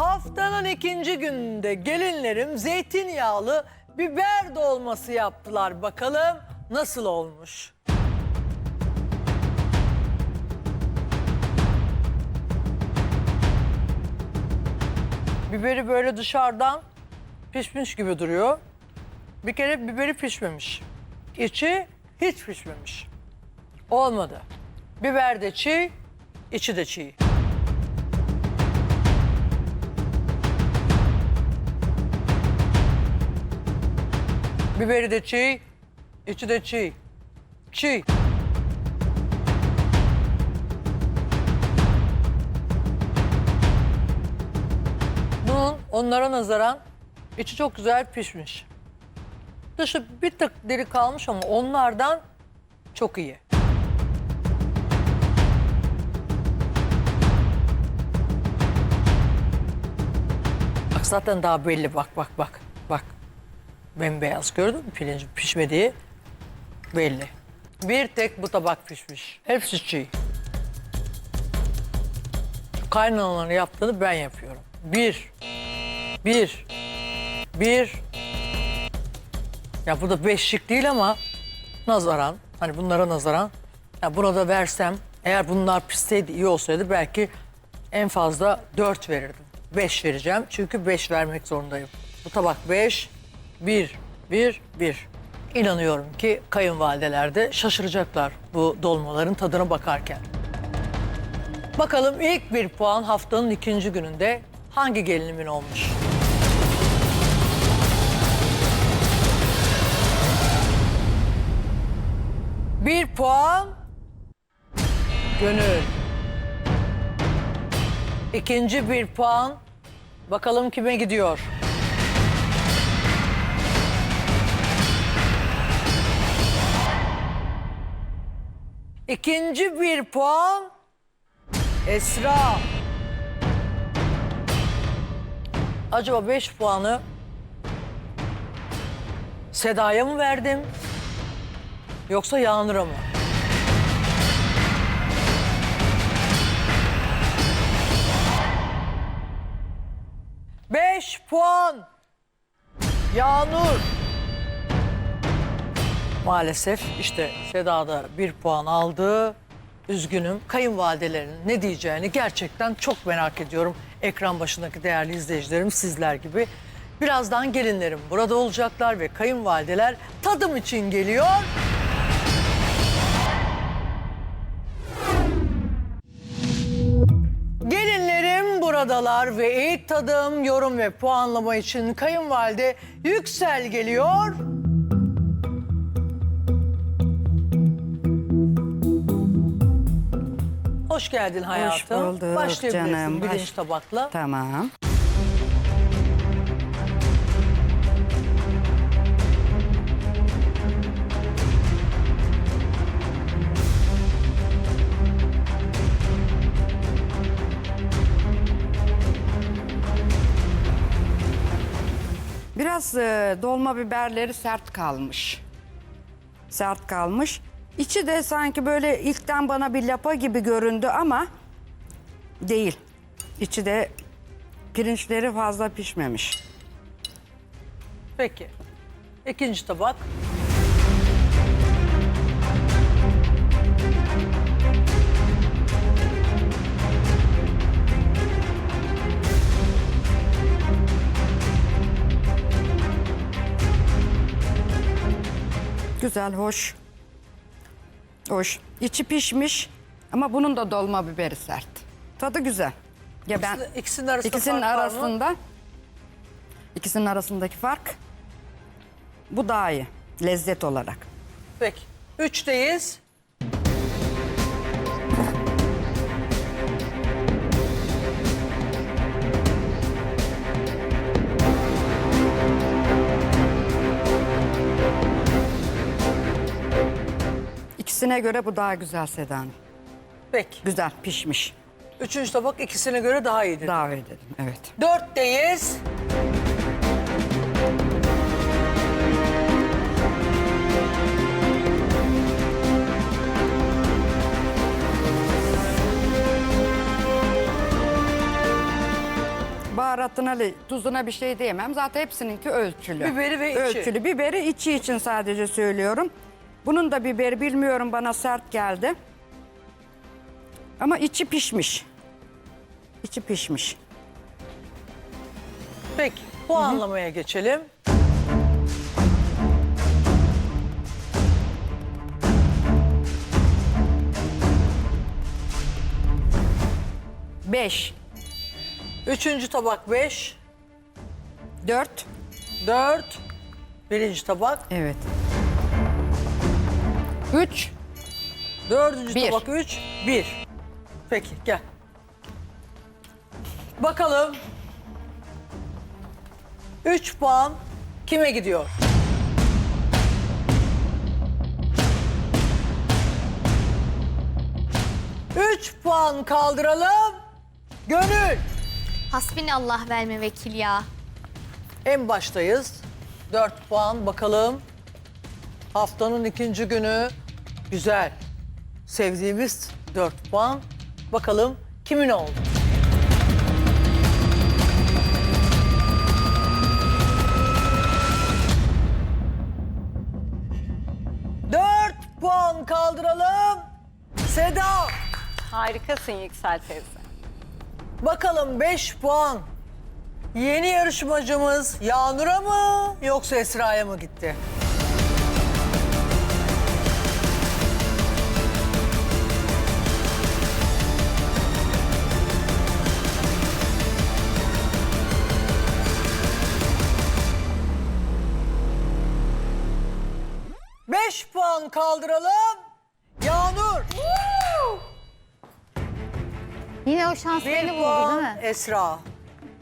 Haftanın ikinci gününde gelinlerim zeytinyağlı biber dolması yaptılar. Bakalım nasıl olmuş? Biberi böyle dışarıdan pişmiş gibi duruyor. Bir kere biberi pişmemiş. İçi hiç pişmemiş. Olmadı. Biber de çiğ, içi de çiğ. Biberi de çiğ, içi de çiğ. Çiğ. Bunun onlara nazaran içi çok güzel pişmiş. Dışı bir tık deri kalmış ama onlardan çok iyi. Bak zaten daha belli bak bak bak. Bembeyaz gördün mü pirincin pişmediği belli. Bir tek bu tabak pişmiş. Hepsi çiğ. Kaynanaların yaptığını ben yapıyorum. Bir, bir, bir. Ya bu da beşlik değil ama nazaran, hani bunlara nazaran. Ya burada versem, eğer bunlar pişseydi iyi olsaydı belki en fazla dört verirdim. Beş vereceğim çünkü beş vermek zorundayım. Bu tabak beş, bir, bir, bir. İnanıyorum ki kayınvalideler de şaşıracaklar bu dolmaların tadına bakarken. Bakalım ilk bir puan haftanın ikinci gününde hangi gelinimin olmuş? Bir puan Gönül. İkinci bir puan bakalım kime gidiyor? İkinci bir puan Esra. Acaba 5 puanı Seda'ya mı verdim? Yoksa Yağnur'a mı? Beş puan. Yağnur. Maalesef işte Seda da bir puan aldı. Üzgünüm. Kayınvalidelerin ne diyeceğini gerçekten çok merak ediyorum. Ekran başındaki değerli izleyicilerim sizler gibi. Birazdan gelinlerim burada olacaklar ve kayınvalideler tadım için geliyor. Gelinlerim buradalar ve ilk tadım, yorum ve puanlama için kayınvalide Yüksel geliyor. Hoş geldin hayatım. bulduk Başlayabilirsin canım, birinci baş- tabakla. Tamam. Biraz e, dolma biberleri sert kalmış. Sert kalmış. İçi de sanki böyle ilkten bana bir lapa gibi göründü ama değil. İçi de pirinçleri fazla pişmemiş. Peki. İkinci tabak. Güzel, hoş. Hoş. İçi pişmiş ama bunun da dolma biberi sert. Tadı güzel. Ya ben İkisi- ikisinin arasında ikisinin fark var mı? arasında ikisinin arasındaki fark bu daha iyi lezzet olarak. Peki. Üçteyiz. İkisine göre bu daha güzel Seda Hanım. Peki. Güzel, pişmiş. Üçüncü tabak ikisine göre daha iyidir. Davet edelim, evet. Dörtteyiz. Baharatına, tuzuna bir şey diyemem. Zaten hepsininki ölçülü. Biberi ve içi. Ölçülü. Biberi içi için sadece söylüyorum. Bunun da biberi bilmiyorum bana sert geldi. Ama içi pişmiş. İçi pişmiş. Peki puanlamaya geçelim. Beş, Üçüncü tabak 5, dört. 4, birinci tabak, Evet. Üç, dördüncü Bir. tabak 3, 1. Peki gel. Bakalım 3 puan kime gidiyor? Üç puan kaldıralım. Gönül. Hasbinallah verme vekil ya. En baştayız. 4 puan bakalım. Haftanın ikinci günü güzel. Sevdiğimiz 4 puan. Bakalım kimin oldu? Dört puan kaldıralım. Seda. Harikasın Yüksel teyze. Bakalım 5 puan. Yeni yarışmacımız Yağnur'a mı yoksa Esra'ya mı gitti? Beş puan kaldıralım. Yağnur. Yine o şans Bir beni buldu değil puan mi? Esra.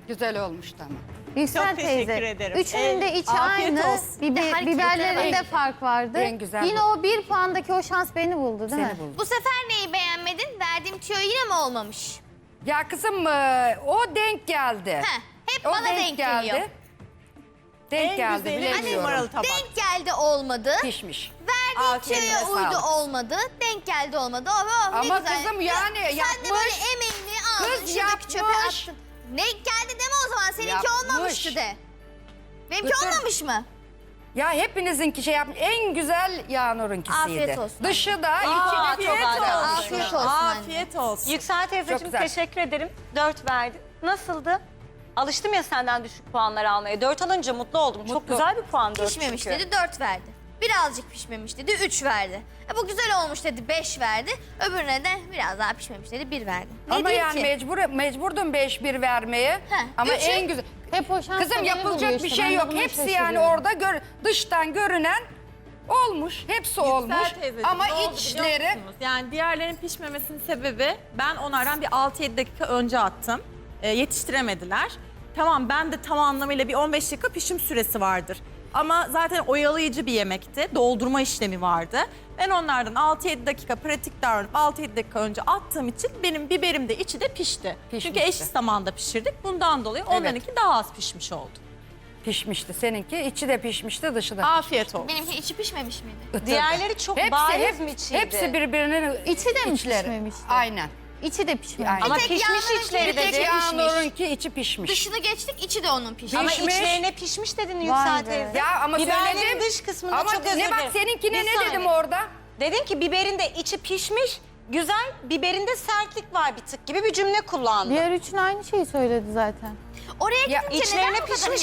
güzel olmuştu ama. Yüksel Çok teşekkür teyze. ederim. Üçünün de içi afiyet aynı. olsun. Hareketlere biberlerinde fark vardı. En güzel Yine o bir puandaki o şans beni buldu değil mi? Seni buldum. Bu sefer neyi beğenmedin? Verdiğim tüyo yine mi olmamış? Ya kızım e, o denk geldi. Heh, hep O bana denk, geliyor. Denk En geldi güzeli bilemiyorum. numaralı tabak. Denk geldi olmadı. Pişmiş. Sağ uydu ol. olmadı. Denk geldi olmadı. Oh, oh, ne Ama güzel. kızım Ya, yani Sen de yapmış. böyle emeğini aldın. Kız şuradaki çöpe yapmış. attın. Denk geldi deme o zaman. Seninki Yapmış. olmamıştı de. Benimki Bütün- olmamış mı? Ya hepinizinki şey yapmış. En güzel Yağnur'unkisiydi. Afiyet olsun. Dışı da Aa, içi de çok çok güzel. Afiyet olsun anne. Afiyet olsun. Yüksel Çok teyzeciğim güzel. teşekkür ederim. Dört verdin. Nasıldı? Alıştım ya senden düşük puanlar almaya. Dört alınca mutlu oldum. Çok güzel bir puan dört Pişmemiş çünkü. dedi 4 verdi. Birazcık pişmemiş dedi 3 verdi. E bu güzel olmuş dedi 5 verdi. Öbürüne de biraz daha pişmemiş dedi 1 verdi. Ne Ama diyeyim yani ki? mecbur mecburdum 5-1 vermeye. Heh, Ama üçü- en güzel. Hep o şans Kızım yapılacak bir şey yok. Hepsi yani orada gör, dıştan görünen olmuş. Hepsi olmuş. teyzeciğim, Ama ne oldu biliyor içleri musunuz? Yani diğerlerin pişmemesinin sebebi ben onlardan bir 6-7 dakika önce attım. Ee, yetiştiremediler. Tamam ben de tam anlamıyla bir 15 dakika pişim süresi vardır. Ama zaten oyalayıcı bir yemekti. Doldurma işlemi vardı. Ben onlardan 6-7 dakika pratik davranıp 6-7 dakika önce attığım için benim biberim de içi de pişti. Çünkü Pişmişti. eşit zamanda pişirdik. Bundan dolayı onlarınki daha az pişmiş oldu. pişmişti seninki. içi de pişmişti, dışı da. Afiyet olsun. Benimki içi pişmemiş miydi? Diğerleri çok hepsi, bariz hep- mi içiydi? Hepsi birbirinin İçi de mi içleri. pişmemişti? Aynen. İçi de. Aynen. Ama tek pişmiş Yağnur'unki içleri bir tek dedi. Yağnur'unki içi pişmiş. Dışını geçtik içi de onun pişmiş. Ama Pişmiş. içlerine pişmiş dedin Yüksel be. teyze. Ya ama Biberlerin söyledim. dış kısmında ama çok özür ne bak dilerim. seninkine Bir ne saniye. dedim orada? Dedin ki biberin de içi pişmiş, güzel, biberinde sertlik var bir tık gibi bir cümle kullandın. Diğer üçün aynı şeyi söyledi zaten. Oraya Ya gidince içlerine neden bu kadar pişmiş